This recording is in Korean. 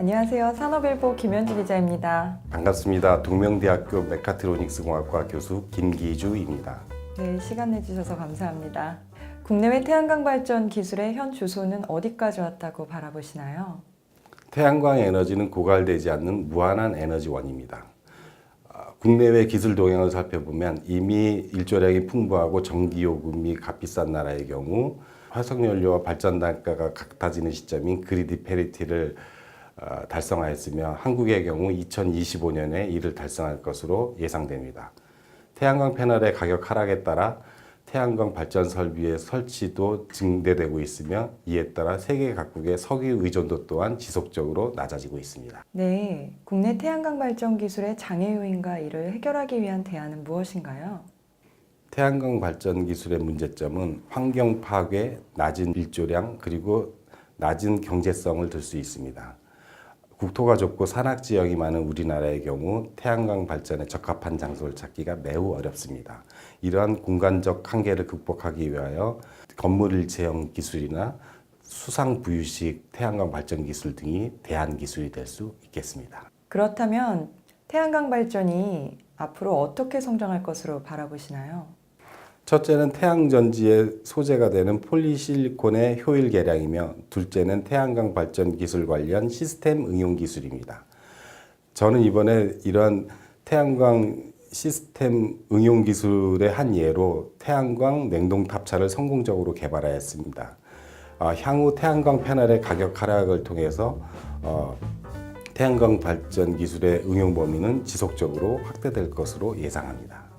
안녕하세요. 산업일보 김현주 기자입니다. 반갑습니다. 동명대학교 메카트로닉스 공학과 교수 김기주입니다. 네, 시간 내주셔서 감사합니다. 국내외 태양광 발전 기술의 현 주소는 어디까지 왔다고 바라보시나요? 태양광 에너지는 고갈되지 않는 무한한 에너지원입니다. 아, 국내외 기술 동향을 살펴보면 이미 일조량이 풍부하고 전기 요금이 값비싼 나라의 경우 화석연료와 발전 단가가 같아지는 시점인 그리드 페리티를 어, 달성하였으며 한국의 경우 2025년에 이를 달성할 것으로 예상됩니다. 태양광 패널의 가격 하락에 따라 태양광 발전 설비의 설치도 증대되고 있으며 이에 따라 세계 각국의 석유 의존도 또한 지속적으로 낮아지고 있습니다. 네, 국내 태양광 발전 기술의 장애 요인과 이를 해결하기 위한 대안은 무엇인가요? 태양광 발전 기술의 문제점은 환경 파괴, 낮은 일조량 그리고 낮은 경제성을 들 수 있습니다. 국토가 좁고 산악 지역이 많은 우리나라의 경우 태양광 발전에 적합한 장소를 찾기가 매우 어렵습니다. 이러한 공간적 한계를 극복하기 위하여 건물 일체형 기술이나 수상 부유식 태양광 발전 기술 등이 대안 기술이 될 수 있겠습니다. 그렇다면 태양광 발전이 앞으로 어떻게 성장할 것으로 바라보시나요? 첫째는 태양전지의 소재가 되는 폴리실리콘의 효율 개량이며 둘째는 태양광 발전 기술 관련 시스템 응용 기술입니다. 저는 이번에 이러한 태양광 시스템 응용 기술의 한 예로 태양광 냉동 탑차를 성공적으로 개발하였습니다. 아, 향후 태양광 패널의 가격 하락을 통해서 어, 태양광 발전 기술의 응용 범위는 지속적으로 확대될 것으로 예상합니다.